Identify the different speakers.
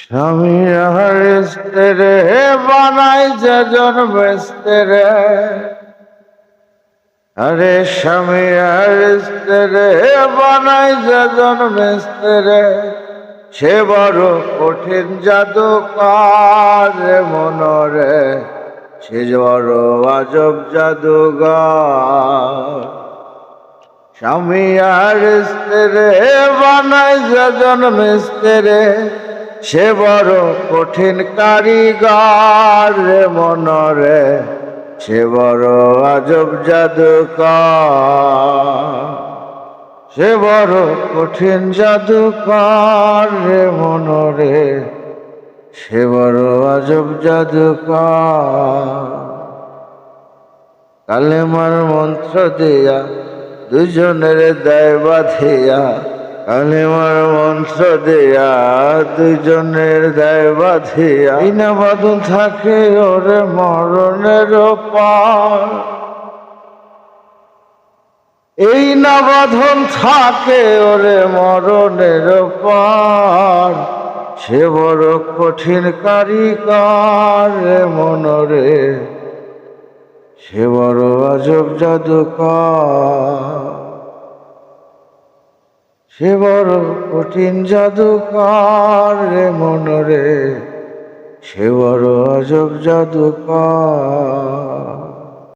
Speaker 1: স্বামী আর স্ত্রে বানাই যেজন বেস্তেরে আরে স্বামী আর স্ত্রে বানাই যেজন বেস্তেরে সে বড় কঠিন জাদুকার রে মনরে, সে বড় আজব জাদুগার। স্বামী আর স্ত্রে বানাই যেজন মিস্ত্রে সে বড় কঠিন কারিগর রে মনরে, সে বড় আজব জাদুকর। সে বড় কঠিন জাদুকর রে মনরে, সে বড় আজব জাদুকর। কালেমার মন্ত্র দিয়া দুজনের দায় বাঁধিয়া কালেমার মন্ত্র দিয়া দুজনের দায় বাঁধিয়া। এই না থাকে ওরে মরণের পার। এই না বাঁধন থাকে ওরে মরণের পার। সে বড় কঠিন কারিগর রে মনরে। সে বড় আজব জাদুকর। সে বড় কঠিন জাদুকার রে মনরে সে বড় অজব জাদুকর।